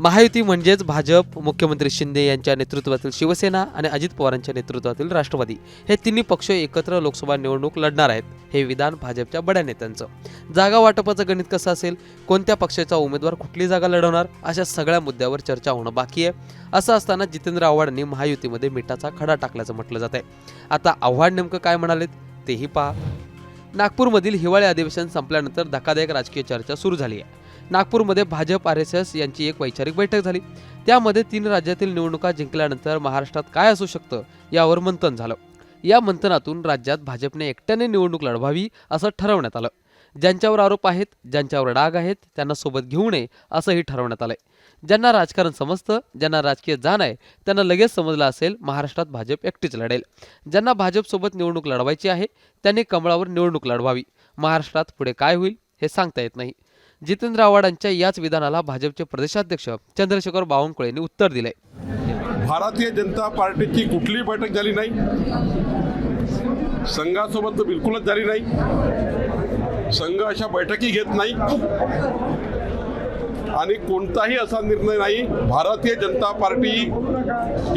महायुती म्हणजेच भाजप मुख्यमंत्री शिंदे यांच्या नेतृत्वातील शिवसेना आणि अजित पवारांच्या नेतृत्वातील राष्ट्रवादी. हे तिन्ही पक्ष एकत्र लोकसभा निवडणूक लढणार आहेत. हे विधान भाजपच्या बड्या नेत्यांचं. जागा वाटपाचं गणित कसं असेल? कोणत्या पक्षाचा उमेदवार कुठली जागा लढवणार? अशा सगळ्या मुद्द्यावर चर्चा होणं बाकी आहे. असं असताना जितेंद्र आव्हाडांनी महायुतीमध्ये मिठाचा खडा टाकल्याचं म्हटलं जात आहे आता आव्हाड नेमकं काय म्हणालेत? तेही पहा. नागपूरमधील हिवाळी अधिवेशन संपल्यानंतर धक्कादायक राजकीय चर्चा सुरू झाली आहे. नागपूरमध्ये भाजप आर एस एस यांची एक वैचारिक बैठक झाली. त्यामध्ये तीन राज्यातील निवडणुका जिंकल्यानंतर महाराष्ट्रात काय असू शकतं यावर मंथन झालं. या मंथनातून राज्यात भाजपने एकट्याने निवडणूक लढवावी असं ठरवण्यात आलं. ज्यांच्यावर आरोप आहेत ज्यांच्यावर डाग आहेत त्यांना सोबत घेऊ नये असंही ठरवण्यात आलंय. ज्यांना राजकारण समजतं ज्यांना राजकीय जाण आहे त्यांना लगेच समजलं असेल महाराष्ट्रात भाजप एकटीच लढेल. ज्यांना भाजपसोबत निवडणूक लढवायची आहे त्यांनी कमळावर निवडणूक लढवावी. महाराष्ट्रात पुढे काय होईल हे सांगता येत नाही. जितेंद्र आव्हाडांच्या याच विधानाला भाजपचे प्रदेशाध्यक्ष चंद्रशेखर बावनकुळेंनी उत्तर दिले भारतीय जनता पार्टीची कुठलीही बैठक झाली नाही. संघासोबत तर बिलकुलच झाली नाही. संघ अशा बैठकी घेत नाही. आणि कोणताही असा निर्णय नाही. भारतीय जनता पार्टी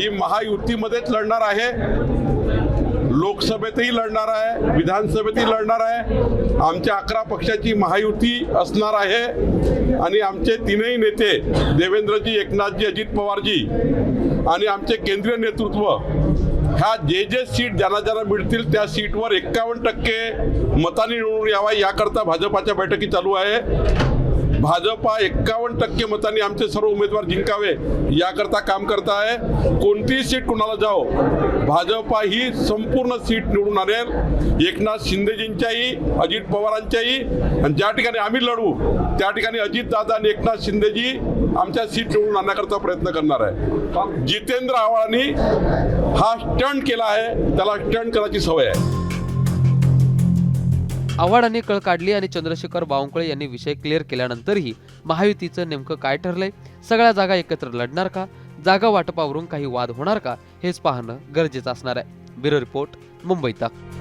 ही महायुतीमध्येच लढणार आहे. लोकसभेतही लढणार आहे विधानसभेतही लढणार आहे. आमच्या अकरा पक्षाची महायुती असणार आहे. आणि आमचे तीनही नेते देवेंद्रजी एकनाथजी अजित पवारजी आणि आमचे केंद्रीय नेतृत्व ह्या जे जे सीट ज्यांना ज्यांना मिळतील त्या सीटवर एक्कावन्न टक्के मतांनी निवडून यावा याकरता भाजपाच्या बैठकी चालू आहे. भाजपा एक्कावन्न टक्के मतांनी आमचे सर्व उमेदवार जिंकावे याकरता काम करत आहे कोणतीही सीट कुणाला जाओ भाजपा ही संपूर्ण सीट निवडून आणेल. एकनाथ शिंदेजींच्याही अजित पवारांच्याही आणि ज्या ठिकाणी आम्ही लढू त्या ठिकाणी अजितदादा आणि एकनाथ शिंदेजी आमच्या सीट निवडून आणण्याकरता प्रयत्न करणार आहे. जितेंद्र आव्हाडांनी हा स्टंट केला आहे त्याला स्टंट करायची सवय आहे. आव्हाडांनी कळ काढली आणि चंद्रशेखर बावनकुळे यांनी विषय क्लिअर केल्यानंतरही महायुतीचं नेमकं काय ठरलंय? सगळ्या जागा एकत्र लढणार का? जागा वाटपावरून काही वाद होणार का? हेच पाहणं गरजेचं असणार आहे. ब्युरो रिपोर्ट मुंबई तक